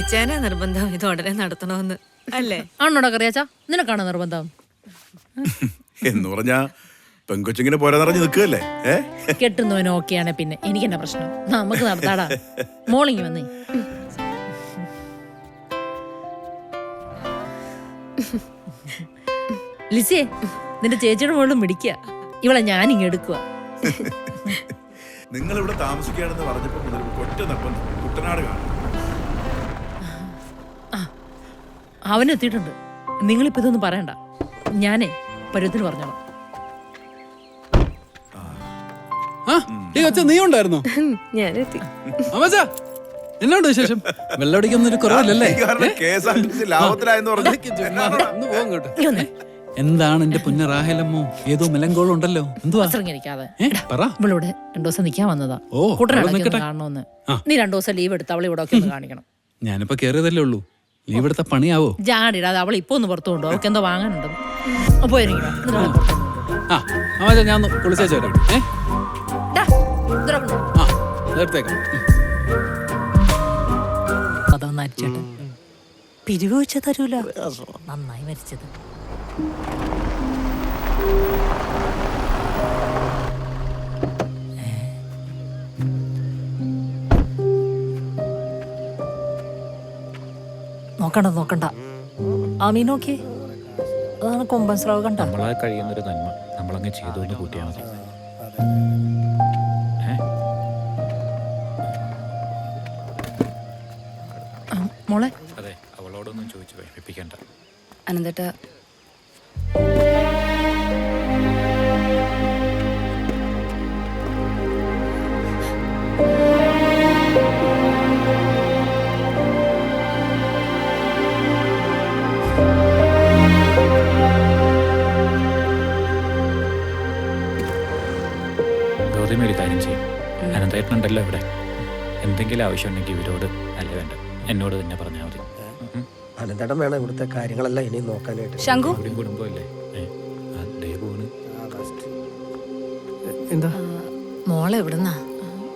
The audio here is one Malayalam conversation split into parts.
ഇച്ചാനാ നിർബന്ധം. ഇത് ഉടനെ നടത്തണമെന്ന് അല്ലേ? ആണോടാ കറിയാച്ചാ നിനക്കാണോ നിർബന്ധം? എന്ന് പറഞ്ഞാ പെങ്കൊച്ചിങ്ങനെ പോരാ നിറഞ്ഞു നിൽക്കുകയല്ലേ? കെട്ടുന്നവൻ കെട്ടുന്നവന് ഓക്കെയാണ് പിന്നെ. എനിക്ക് എന്നാ പ്രശ്നം? നമുക്ക് നടത്താടാ. മോളിങ്ങി വന്നേ. ലിസിയെ നിന്റെ ചേച്ചിയുടെ മോളും പിടിക്കുക ഇവളെ ഞാൻ ഇങ്ങ് എടുക്കുക. നിങ്ങൾ ഇവിടെ താമസിക്കുകയാണെന്ന് പറഞ്ഞപ്പോൾ മുതൽ ഒറ്റ നിർബന്ധം. കുട്ടനാട് കാണും. അവനെത്തിയിട്ടുണ്ട്. നിങ്ങളിപ്പോ ഇതൊന്നും പറയണ്ട. ഞാനേ പരുവത്തിന് പറഞ്ഞോളാം. ആ ഈ കൊച്ച നീ ഉണ്ടായിരുന്നോ? ഞാനെത്തി. അമ്മച്ചാ എന്നോട് വിശേഷം? കുറവില്ലല്ലേ? ഈ കാരണം K S R T C ലാഭത്തിലായെന്ന് പറഞ്ഞു ഒന്ന് പോകും കേട്ടോ. എന്താണ് എന്റെ പുന്ന റാഹലമ്മോ? ഏതോ മെലങ്കോളം ഉണ്ടല്ലോ എന്തുവാ ഏ? പറ. ഇവളിവിടെ രണ്ടു ദിവസം നിൽക്കാൻ വന്നതാ. ഓ. കാണണമെന്ന് ആ. നീ രണ്ടു ദിവസം ലീവ് എടുത്ത് അവളെ ഇവിടെ ഒക്കെ ഒന്ന് കാണിക്കണം. ഞാനിപ്പോ കേറിയതല്ലേ ഉള്ളൂ. ലീവ് എടുത്ത പണിയാവോ? ജാടിടാ അവൾ ഇപ്പൊ ഒന്ന് പുറത്തു കൊണ്ടു അവൾക്ക് എന്തോ വാങ്ങാനുണ്ടെന്ന് പോയിരിക്കണം ആ ഞാൻ കുളിച്ചേച്ചു വരാം. ഏ? ആ നേരത്തേക്കാം പിരിവ് വെച്ച തരൂല. നന്നായി മരിച്ചത്. നോക്കണ്ട നോക്കണ്ട. ആമീ നോക്കിയേ അതാണ് കൊമ്പൻ സ്രാവ് കണ്ട. നമ്മളാൽ കഴിയുന്നൊരു നന്മ. നമ്മളങ്ങ് ചെയ്തു കൂട്ടിയാൽ മതി? മോളെ. അതെ അവളോടൊന്നും ചോദിച്ചു അനന്തട്ട എന്തെങ്കിലും ആവശ്യമുണ്ടെങ്കിൽ ഇവരോട് അല്ല വേണ്ട? എന്നോട് തന്നെ പറഞ്ഞാൽ മതി. അനന്തടം വേണം ഇവിടുത്തെ കാര്യങ്ങളെല്ലാം ഇനി നോക്കാനായിട്ട്. ശംഖു? അവരും കുടുംബമല്ലേ? ഏ ആ ദേവുണ് എന്താ? മോളെ എവിടുന്നാ?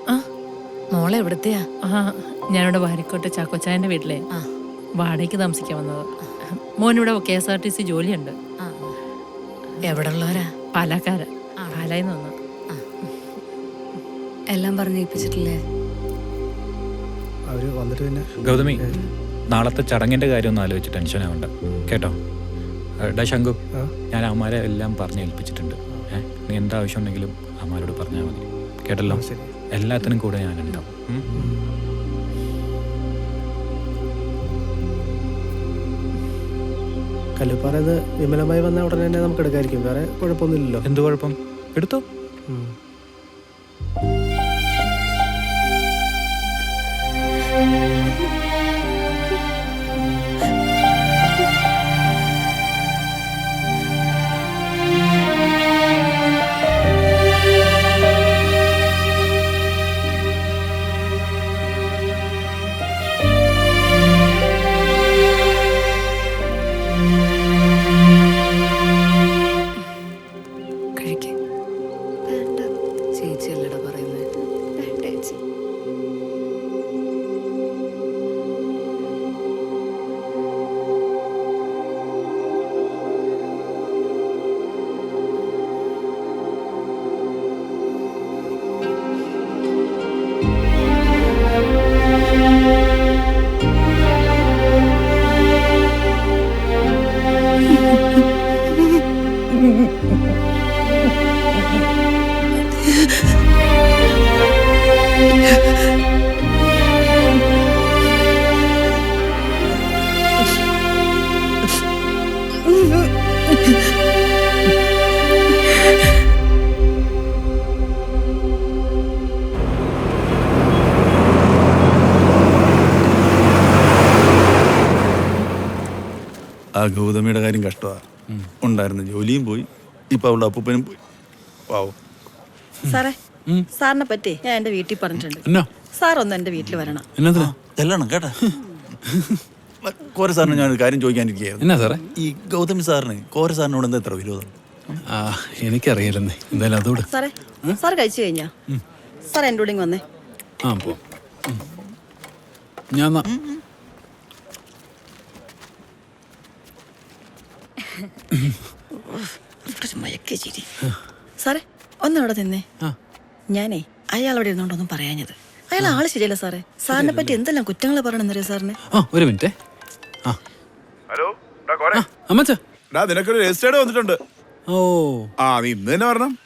ആ മോളെ എവിടത്തെയാ? ആ ഞാനിവിടെ വാരിക്കോട്ടെ ചാക്കോച്ചായന്റെ വീട്ടിലെ. ആ. വാടകയ്ക്ക് താമസിക്കാൻ വന്നത്. മോനിവിടെ K S R T C ജോലിയുണ്ട്. ആ. എവിടെ ഉള്ളവരാ പാലക്കാരൻ പാലായി നിന്ന് എല്ലാം പറഞ്ഞേൽപ്പിച്ചിട്ടില്ലേ അവർ വന്നിട്ട് പിന്നെ ഗൗതമി നാളത്തെ ചടങ്ങിന്റെ കാര്യം ഒന്ന് ആലോചിച്ച് ടെൻഷൻ ആവണ്ട കേട്ടോ? ഡാ ശങ്കു ഞാൻ അമ്മാരെ എല്ലാം പറഞ്ഞ് ഏൽപ്പിച്ചിട്ടുണ്ട്. ഏ നീ എന്താവശ്യം ഉണ്ടെങ്കിലും അമ്മാരോട് പറഞ്ഞാൽ മതി. കേട്ടല്ലോ? എല്ലാത്തിനും കൂടെ ഞാനുണ്ടാവും. ഉം? കല്ലുപ്പാറന്ന് വിമലമായി വന്ന ഉടനെ തന്നെ നമുക്ക് എടുക്കായിരിക്കും വേറെ കുഴപ്പമൊന്നുമില്ലല്ലോ. എന്ത് കുഴപ്പം? എടുത്തോ? ആ ഗൗതമിയുടെ കാര്യം കഷ്ടമാണ് ഉണ്ടായിരുന്നു. ജോലിയും പോയി. ഇപ്പൊ അവളുടെ അപ്പൂപ്പനും പോയി. പാവം സാറേ സാറിനെ പറ്റി ഞാൻ എന്റെ വീട്ടിൽ പറഞ്ഞിട്ടുണ്ട്. സാർ ഒന്ന് എന്റെ വീട്ടിൽ വരണം. ചെല്ലണം കേട്ടാ. കോര സാറിന് ഞാനൊരു കാര്യം ചോദിക്കാനിരിക്കുകയായിരുന്നു. എന്നാ സാറേ? ഈ ഗൗതമി സാറിന് കോര സാറിനോട് എന്താ എത്ര വിരോധം? ആ എനിക്കറിയില്ലെന്നേ. എന്തായാലും അതോട്. സാറേ സാർ കഴിച്ചു കഴിഞ്ഞാ? സാർ എന്റെ കൂടെ ഇങ്ങ് വന്നേ. ആ പോ. ഞാൻ ന- ഒരു മയക്കെ ചിരി. സാറേ ഒന്നവിടെ നിന്നേ. ആ. ഞാനേ അവിടെ ഇരുന്നോണ്ടൊന്നും പറയാഞ്ഞത്. അയാൾ ആൾ ശരിയല്ല സാറേ. സാറിനെ പറ്റി എന്തെല്ലാം കുറ്റങ്ങൾ പറയണെന്നറിയോ സാറിന്? ആ ഒരു മിനിറ്റ്. ആ. ഹലോ അമ്മച്ച. നിനക്കൊരു രജിസ്റ്റേർഡ് വന്നിട്ടുണ്ട്. ഓ. ആ നീ ഇന്ന് തന്നെ വരണം.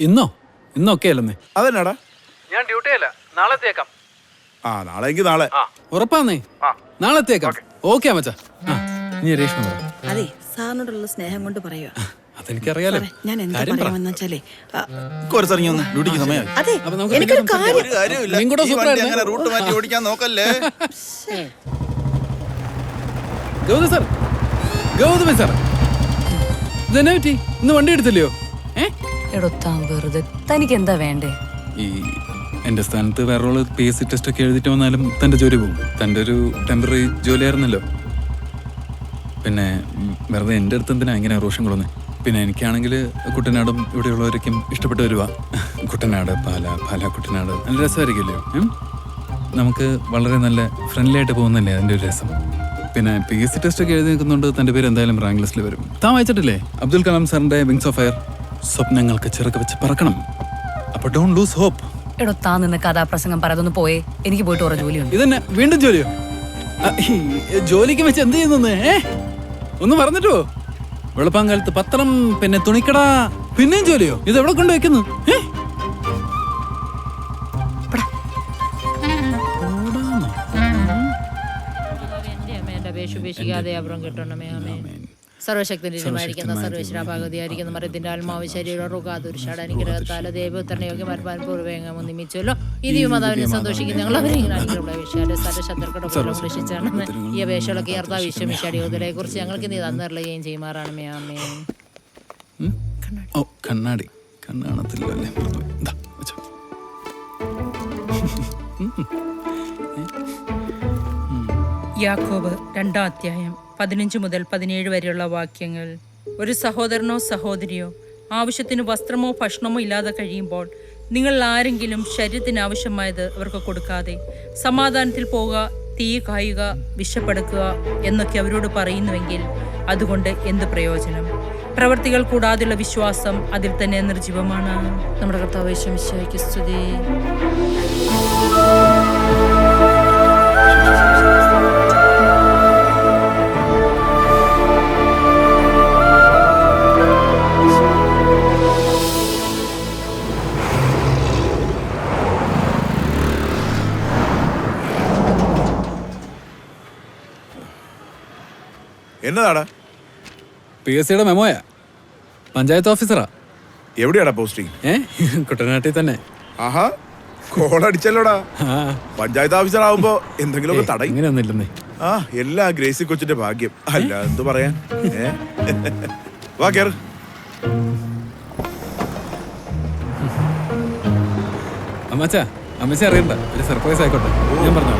ഇന്നോ? ഇന്നൊക്കെ അല്ലെന്നേ. അതെന്നാടാ. ഞാൻ ഡ്യൂട്ടിയല്ല നാളെ എത്തിയേക്കാം. ആ നാളെ എങ്കിൽ നാളെ. ഉറപ്പാന്നേ? നാളെ എത്തിയേക്കാം. ഓക്കെ അമ്മച്ചാ. ആ. നീ രേഷ്മ പറ. അതെ സാറിനോടുള്ള സ്നേഹം കൊണ്ട് പറയുക അതെനിക്കറിയാലോ. ഞാൻ എന്താ കാര്യം പറ. പറയാമെന്ന് വെച്ചാലേ ആ, കുറച്ചിറങ്ങി വന്ന് ഡ്യൂട്ടിക്ക് സമയമായി. അതെ അപ്പൊ നമുക്ക് എനിക്കൊരു പിന്നെ കാര്യം ഒരു കാര്യമില്ല നീ കൂടെ ഈ വണ്ടി ആയിരുന്നേ. അങ്ങനെ റൂട്ട് മാറ്റി ഓടിക്കാൻ നോക്കല്ലേ? Gautam sir Gauthaman sir. ഇതെന്നെ പറ്റി? ഇന്ന് വണ്ടി എടുത്തില്ലയോ? ഏ? എടോ താൻ വെറുതെ തനിക്ക് എന്താ വേണ്ടേ? ഈ എന്റെ സ്ഥാനത്ത് വേറെ പി എസ് സി ടെസ്റ്റ് ഒക്കെ എഴുതിട്ട് വന്നാലും തന്റെ ജോലി പോകും. തന്റെ ഒരു ടെമ്പററി ജോലിയായിരുന്നല്ലോ. പിന്നെ വെറുതെ എന്റെ അടുത്ത് എന്തിനാ ഇങ്ങനെ റോഷൻ കൊള്ളുന്നത് പിന്നെ എനിക്കാണെങ്കിൽ കുട്ടനാടും ഇവിടെയുള്ളവരൊക്കെയും ഇഷ്ടപ്പെട്ട് വരുവാ കുട്ടനാട് പാല പാല കുട്ടനാട്. നല്ല രസമായിരിക്കില്ലേ? നമുക്ക് വളരെ നല്ല ഫ്രണ്ട്ലി ആയിട്ട് പോകുന്നല്ലേ അതിന്റെ ഒരു രസം. പിന്നെ പി എസ് സി ടെസ്റ്റ് ഒക്കെ എഴുതി നിൽക്കുന്നുണ്ട് തന്റെ പേര് എന്തായാലും റാങ്ക് ലിസ്റ്റിൽ വരും. താൻ വായിച്ചിട്ടില്ലേ? അബ്ദുൽ കലാം സാറിന്റെ വിങ്സ് ഓഫ് ഫയർ സ്വപ്നങ്ങൾക്ക് ചിറക്ക് വെച്ച് പറക്കണം. അപ്പോൾ ഡോൺ ലൂസ് ഹോപ്പ് എടോ താൻ നിന്ന് കഥാപ്രസംഗം പറയാതൊന്ന് പോയേ. എനിക്ക് പോയിട്ട് ഓരോ ജോലിയുണ്ട്. ഇതന്നെ? വീണ്ടും ജോലിയോ? ജോലിക്ക് വെച്ച് എന്ത് ചെയ്യുന്നു ഒന്ന് പറഞ്ഞിട്ടോ വെളുപ്പാങ്കാലത്ത് പത്രം പിന്നെ തുണിക്കട പിന്നെയും ജോലിയോ? ഇത് എവിടെ കൊണ്ട് വെക്കുന്നു ഏ പടാ. ഓടാന്നോ? സർവശക്തനിരുമായിരിക്കുന്ന സർവേശ്വര ഭഗവതിയായിരിക്കുന്ന മരത്തിന്റെ ആത്മാവ് ശരീരം റുകാതുരുഷാട് അനുഗ്രഹത്താല ദേവോത്തരണ യോഗ്യമാർപ്പാൻ പൂർവേഗം നിമിച്ചല്ലോ. ഇതിയും മാതാവിനെ സന്തോഷിക്കുന്ന ഞങ്ങൾ അവരെ ഇങ്ങനെ അനുഗ്രഹമുള്ള വിഷയാടെ ശത്രുക്കളുടെ പോലും ഈ അപേക്ഷകളൊക്കെ ഏർത്താ വിശാടി യോധരെ കുറിച്ച് ഞങ്ങൾക്ക് നീ തന്നറിയുകയും ചെയ്യുമാറാണ്. അമ്മേ ഓ കണ്ണാടി. കണ്ണാണത്തില്ലല്ലേ. യാക്കോബ് രണ്ടാം അധ്യായം പതിനഞ്ച് മുതൽ പതിനേഴ് വരെയുള്ള വാക്യങ്ങൾ. ഒരു സഹോദരനോ സഹോദരിയോ ആവശ്യത്തിന് വസ്ത്രമോ ഭക്ഷണമോ ഇല്ലാതെ കഴിയുമ്പോൾ നിങ്ങൾ ആരെങ്കിലും ശരീരത്തിന് ആവശ്യമായത് അവർക്ക് കൊടുക്കാതെ സമാധാനത്തിൽ പോവുക തീ കായുക വിശപ്പെടുക്കുക എന്നൊക്കെ അവരോട് പറയുന്നുവെങ്കിൽ അതുകൊണ്ട് എന്ത് പ്രയോജനം? പ്രവർത്തികൾ കൂടാതെയുള്ള വിശ്വാസം അതിൽ തന്നെ നിർജീവമാണ് നമ്മുടെ കർത്താവ് യേശുമിശിഹായ്ക്ക് സ്തുതി. എന്നതാടാ? പി എസ് സിയുടെ മെമ്മോയാ പഞ്ചായത്ത് ഓഫീസറാ. എവിടെയാടാ പോസ്റ്റിംഗ് ഏ? കുട്ടനാട്ടിൽ തന്നെ. ആഹാ കോളടിച്ചല്ലോടാ പഞ്ചായത്ത് ഓഫീസർ ആവുമ്പോ എന്തെങ്കിലുമൊക്കെ തടയും. ഇങ്ങനെയൊന്നുമില്ലെന്നേ. ആ എല്ലാ ഗ്രേസി കൊച്ചിന്റെ ഭാഗ്യം. അല്ല എന്ത് പറയാൻ? ഏ? വാ കേറ്. അമ്മച്ചാ അമ്മച്ച അറിയണ്ട. ഒരു സർപ്രൈസ് ആയിക്കോട്ടെ. ഞാൻ പറഞ്ഞു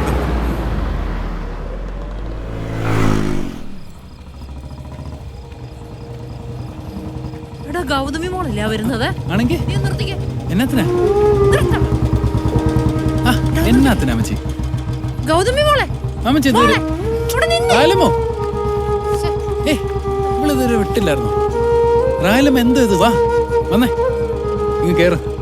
എടാ ഗൗതമി മോളല്ല വരുന്നത്? ആണെങ്കിൽ നീ നിർത്തിക്കേ. എന്നാത്തിനാ? ആ, എന്നാത്തിനാ അമ്മച്ചി? ഗൗതമി മോളെ. അമ്മച്ചി. റാലമോ? ഏ വിട്ടില്ലായിരുന്നു? റാലം എന്ത് ഇത്? വാ വന്നേ. ഇങ്ങ് കേറ്.